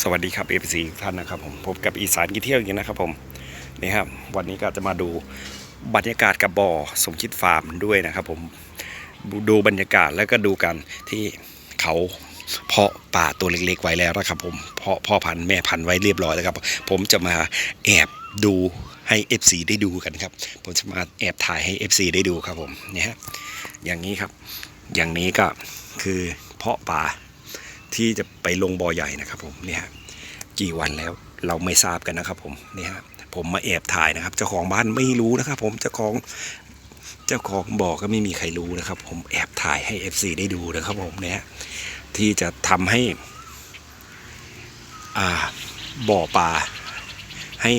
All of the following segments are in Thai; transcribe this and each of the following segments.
สวัสดีครับเอฟซีท่านนะครับผมพบกับอีสานกิเที่ยวอย่างนะครับผมนี่ครับวันนี้ก็จะมาดูบรรยากาศกับบ่อสมคิดฟาร์มด้วยนะครับผมดูบรรยากาศแล้วก็ดูกันที่เขาเพาะป่าตัวเล็กๆไว้แล้วนะครับผมเพาะพ่อพันธุ์แม่พันธุ์ไว้เรียบร้อยแล้วครับ ผมจะมาแอบดูให้ FC ได้ดูกันครับ ผมจะมาแอบถ่ายให้ FC ได้ดูครับผมเนี่ยฮะอย่างนี้ครับ อย่างนี้ก็คือเพาะป่า ที่จะไปลงบ่อใหญ่นะครับผมเนี่ยฮะกี่วันแล้วเราไม่ทราบกันนะครับผมเนี่ยฮะผมมาแอบถ่ายนะครับเจ้าของบ้านไม่รู้นะครับ ผมเจ้าของเจ้าของบ่อก็ไม่มีใครรู้นะครับ ผมแอบถ่ายให้ FC ได้ดูนะครับผมเนี่ยฮะที่จะทำให้อ่าบ่อปลาให้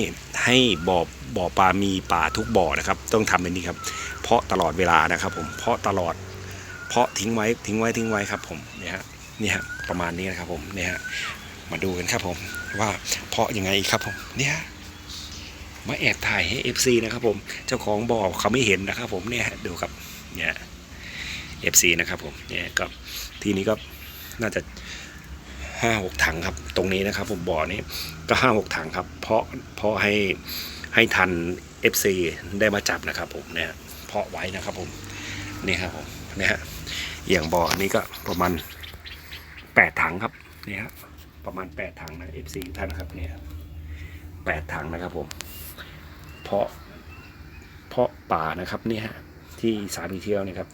ให้บ่อบ่อปลามีปลาทุกบ่อนะครับ ต้องทำแบบนี้ครับ เพาะตลอดเวลานะครับ ผมเพาะตลอดเพาะทิ้งไว้ทิ้งไว้ทิ้งไว้ครับ ผมเนี่ยฮะ นี่ฮะประมาณนี้นะครับผมเนี่ยฮะมาดูกันครับผมว่าเพาะยังไงครับผมเนี่ยฮะมาแอบถ่ายให้ FC นะครับผมเจ้าของบ่อเขาไม่เห็นนะครับผมเนี่ยฮะดูครับเนี่ย FC นะครับผมเนี่ยก็ทีนี้ก็น่าจะห้าหกถังครับ ตรงนี้นะครับ ผมบ่อนี้ก็ห้าหกถังครับ เพาะเพาะให้ให้ทัน FC ได้มาจับนะครับผมเนี่ยเพาะไว้นะครับผมนี่ครับผมเนี่ยฮะอย่างบ่ออันนี้ก็ประมาณ แปดถังครับเนี่ยครับประมาณแปดถังนะ FC ท่านครับเนี่ยแปดถังนะครับผม เพาะเพาะป่านะครับเนี่ยฮะที่สามีเที่ยวนะครับ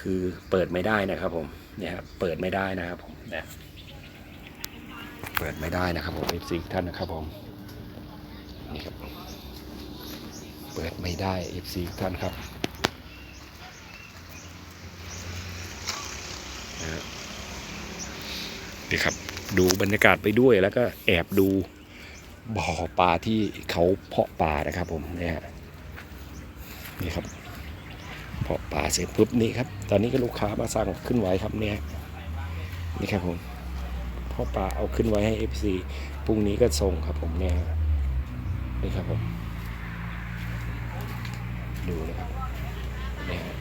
คือเปิดไม่ได้นะครับผมเนี่ยครับเปิดไม่ได้นะครับผมเนี่ยเปิดไม่ได้นะครับผม FC ท่านนะครับผมนี่ครับเปิดไม่ได้ FC ท่านครับนะฮะ นี่ครับ ดูบรรยากาศไปด้วยแล้วก็แอบดูบ่อปลาที่เขาเพาะปลานะครับผมเนี่ยฮะนี่ครับเพาะปลาเสร็จปุ๊บนี่ครับ ตอนนี้ก็ลูกค้ามาสั่งขึ้นไว้ครับเนี่ยนี่ครับผมเพาะปลาเอาขึ้นไว้ให้ FC พรุ่งนี้ก็ส่งครับผมเนี่ยนี่ครับผมดูนะครับเนี่ยฮะ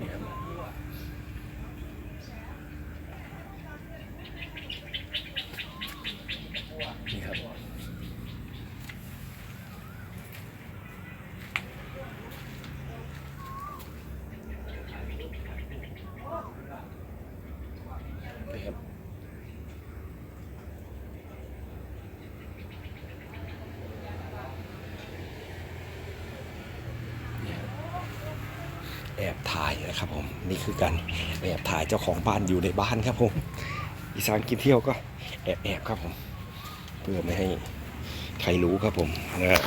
นี่ครับ นี่ครับนี่ครับนี่ครับแอบ ถ่ายนะครับผมนี่คือการแอบถ่ายเจ้าของบ้านอยู่ในบ้านครับผมอีสานกินเที่ยวก็แอบแอบครับผม เพื่อไม่ให้ใครรู้ครับผมนะ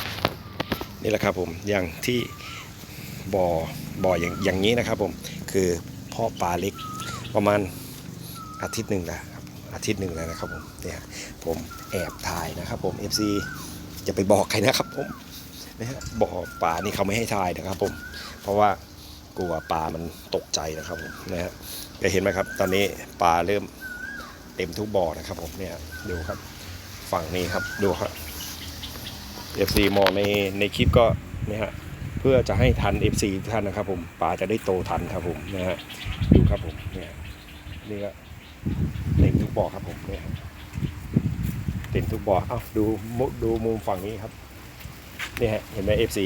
นี่แหละครับผมอย่างที่บ่อบ่ออย่างอย่างนี้นะครับผมคือพ่อปลาเล็กประมาณอาทิตย์หนึ่งแล้วอาทิตย์หนึ่งแล้วนะครับผมเนี่ยผมแอบถ่ายนะครับผม FC จะไปบอกใครนะครับผมนะฮะบ่อปลานี่เขาไม่ให้ถ่ายนะครับผม เพราะว่า กลัวปลามันตกใจนะครับผมนะฮะจะเห็นไหมครับ ตอนนี้ปลาเริ่มเต็มทุกบ่อนะครับผมเนี่ยดูครับ ฝั่งนี้ครับดูครับ FC มองในในคลิปก็เนี่ยฮะเพื่อจะให้ทัน FC ท่านนะครับผมปลาจะได้โตทันครับผมนะฮะดูครับผมเนี่ยนี่ก็เต็มทุกบ่อครับผมเนี่ยเต็มทุกบ่อเอ้าดูมุดูมุมฝั่งนี้ครับนี่ฮะเห็นไหม FC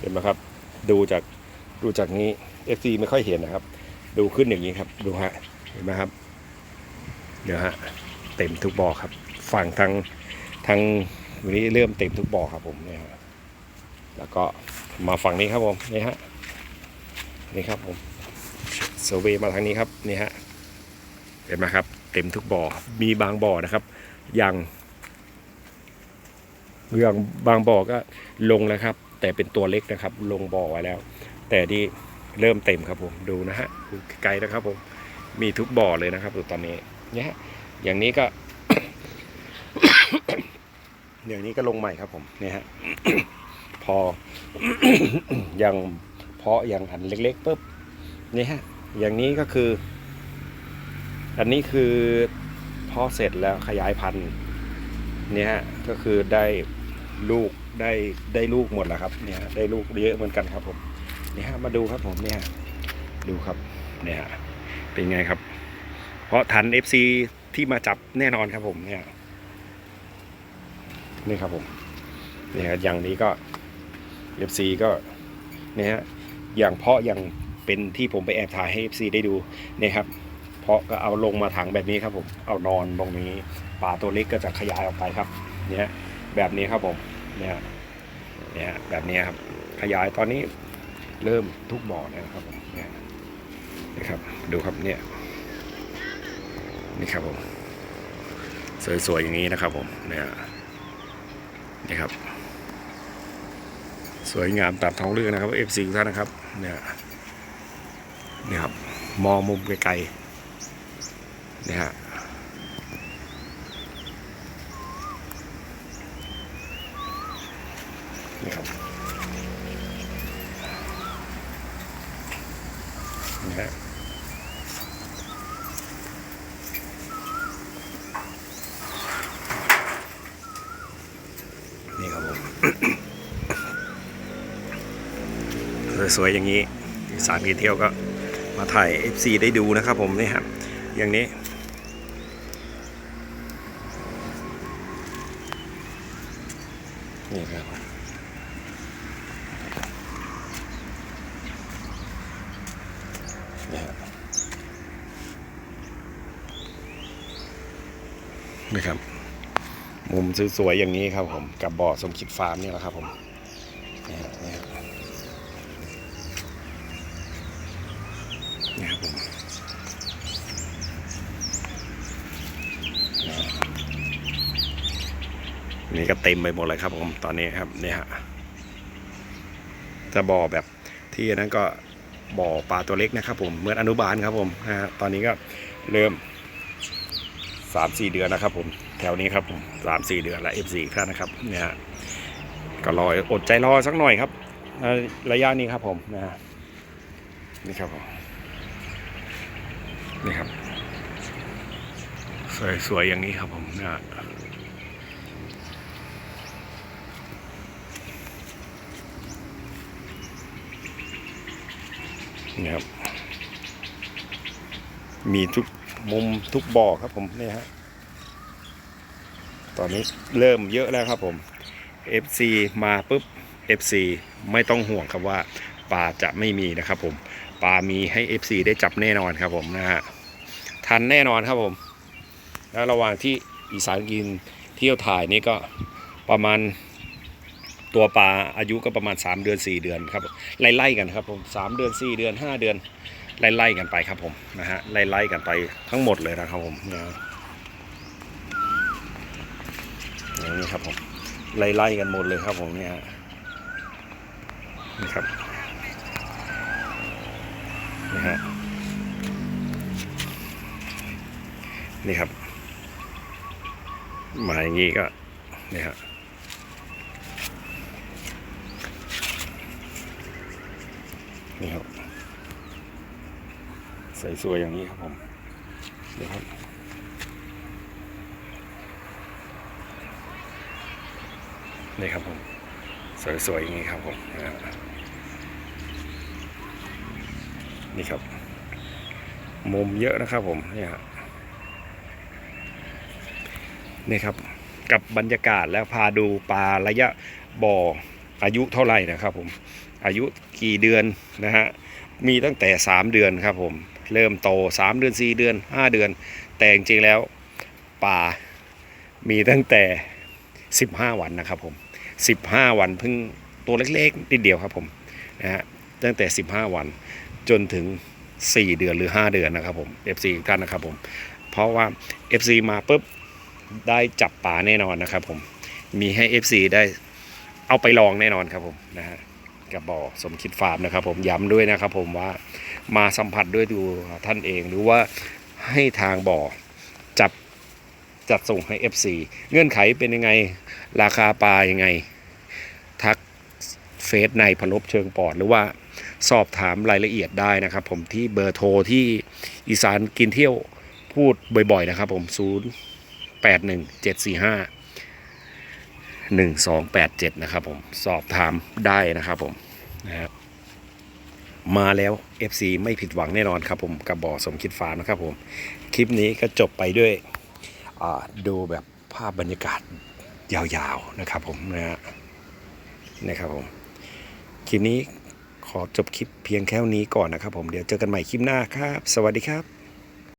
เห็นไหมครับ ดูจาก ดูจากนี้ FC ไม่ค่อยเห็นนะครับ ดูขึ้นอย่างนี้ครับ ดูฮะ เห็นไหมครับ เดี๋ยวฮะ เต็มทุกบ่อครับ ฝั่งทางทางวันนี้เริ่มเต็มทุกบ่อครับผมเนี่ยฮะแล้วก็มาฝั่งนี้ครับผมนี่ฮะ นี่ครับผมเซอร์เวมาทางนี้ครับ นี่ฮะ เห็นไหมครับ เต็มทุกบ่อ มีบางบ่อนะครับ ยังอย่างบางบ่อก็ลงแล้วครับ แต่เป็นตัวเล็กนะครับ ลงบ่อไว้แล้ว แต่ที่เริ่มเต็มครับผมดูนะฮะดูไกลนะครับผมมีทุกบ่อเลยนะครับตอนนี้เนี่ยฮะอย่างนี้ก็ อย่างนี้ก็ลงใหม่ครับผมเนี่ยฮะพออย่างเพาะอย่างอันเล็กๆปุ๊บนี่ฮะอย่างนี้ก็คือ อันนี้คือเพาะเสร็จแล้วขยายพันธุ์เนี่ยฮะก็คือได้ลูกได้ได้ลูกหมดแล้วครับเนี่ยได้ลูกเยอะเหมือนกันครับผม นี่ยฮะมาดูครับผมเนี่ยดูครับเนี่ยฮะเป็นไงครับ เพราะทัน FC ที่มาจับแน่นอนครับผมเนี่ยนี่ครับผมนี่ฮะอย่างนี้ก็ FC ก็เนี่ยฮะอย่างเพาะอย่างเป็นที่ผมไปแอบถ่ายให้ FC ได้ดูเนี่ยครับ เพาะก็เอาลงมาถังแบบนี้ครับผมเอานอนตรงนี้ปลาตัวเล็กก็จะขยายออกไปครับเนี่ยแบบนี้ครับผมเนี่ยเนี่ยแบบนี้ครับขยายตอนนี้ เริ่มทุกบ่อแล้วครับผมเนี่ยนะครับ ดูครับเนี่ยนี่ครับผม สวยๆอย่างนี้นะครับผมเนี่ยนี่ครับ สวยงามตามท้องเรื่องนะครับ F4 ทุกท่านนะครับเนี่ยนี่ครับ มองมุมไกลๆนี่ฮะนี่ครับนี่ฮะ นี่ครับผมสวยๆอย่างนี้สารกินเที่ยวก็มาถ่าย FC ได้ดูนะครับผมนี่ครับอย่างนี้ นี่ครับนี่ครับนี่ครับ มุมสวยๆอย่างนี้ครับผมกับบ่อสมคิดฟาร์มนี่แหละครับผมนี่ครับนี่ครับผมนี่ก็เต็มไปหมดเลยครับผมตอนนี้ครับเนี่ยฮะจะบ่อแบบที่นนั้นก็บ่อปลาตัวเล็กนะครับผมเหมือนอนุบาลครับผมนะฮะตอนนี้ก็เริ่ม สามสี่เดือนนะครับ ผมแถวนี้ครับผมสามสี่เดือนและเอฟซีครับนะครับเนี่ยก็รออดใจรอสักหน่อยครับระยะนี้ครับผมนะฮะนี่ครับผมนี่ครับ สวยๆอย่างนี้ครับผมนะนี่ครับมีทุก มุมทุกบ่อครับผมนี่ฮะตอนนี้เริ่มเยอะแล้วครับผม FC มาปุ๊บ FC ไม่ต้องห่วงครับว่าปลาจะไม่มีนะครับผมปลามีให้ FC ได้จับแน่นอนครับผมนะฮะทันแน่นอนครับผม แล้วระหว่างที่อีสานกินเที่ยวถ่ายนี่ก็ประมาณตัวปลาอายุก็ประมาณ 3 เดือน 4 เดือนครับไล่ๆกันครับผม3เดือน 4 เดือน 5 เดือน ไล่ๆกันไปครับผมนะฮะไล่ๆกันไปทั้งหมดเลยนะครับผมนะอย่างนี้ครับผมไล่ๆกันหมดเลยครับผมเนี่ยฮะนี่ครับนี่ฮะนี่ครับมาอย่างนี้ก็นี่ครับนี่ครับ ใส่สวยอย่างนี้ครับผมเนี่ครับนี่ครับผมสวยๆอย่างนี้ครับผมนี่ครับ มุมเยอะนะครับผมนี่ครับนี่ครับกับบรรยากาศแล้วพาดูปลาระยะบ่ออายุเท่าไหร่นะครับผมอายุกี่เดือนนะฮะมีตั้งแต่ 3 เดือนครับผม เริ่มโต 3 เดือน 4 เดือน 5 เดือน แต่จริงๆแล้วปลามีตั้งแต่ 15 วันนะครับผม 15 วันเพิ่งตัวเล็กๆนิดเดียวครับผมนะฮะตั้งแต่ 15 วันจนถึง 4 เดือนหรือ 5 เดือนนะครับผม FC ท่านนะครับผม เพราะว่า FC มาปุ๊บได้จับป่าแน่นอนนะครับผมมีให้ FC ได้เอาไปลองแน่นอนครับผมนะฮะ กับบ่อสมคิดฟาร์มนะครับ ผมย้ำด้วยนะครับ ผมว่ามาสัมผัสด้วยดูท่านเองหรือว่าให้ทางบ่อจับจัดส่งให้ FC เงื่อนไขเป็นยังไงราคาปลายังไง ทักเฟซในพนบเชิงปอด หรือว่าสอบถามรายละเอียดได้นะครับ ผมที่เบอร์โทรที่อีสานกินเที่ยวพูดบ่อยๆนะครับ ผม0แปดหนึ่ งเจ็ดสี่ห้าหนึ่งสองแปดเจ็ดนะครับผม สอบถามได้นะครับผมนะครับมาแล้ว FC ไม่ผิดหวังแน่นอนครับผม กับบ่อสมคิดฟาร์มนะครับผม คลิปนี้ก็จบไปด้วยดูแบบภาพบรรยากาศยาวๆนะครับผมนะฮะนะครับผม คลิปนี้ขอจบคลิปเพียงแค่นี้ก่อนนะครับผม เดี๋ยวเจอกันใหม่คลิปหน้าครับ สวัสดีครับ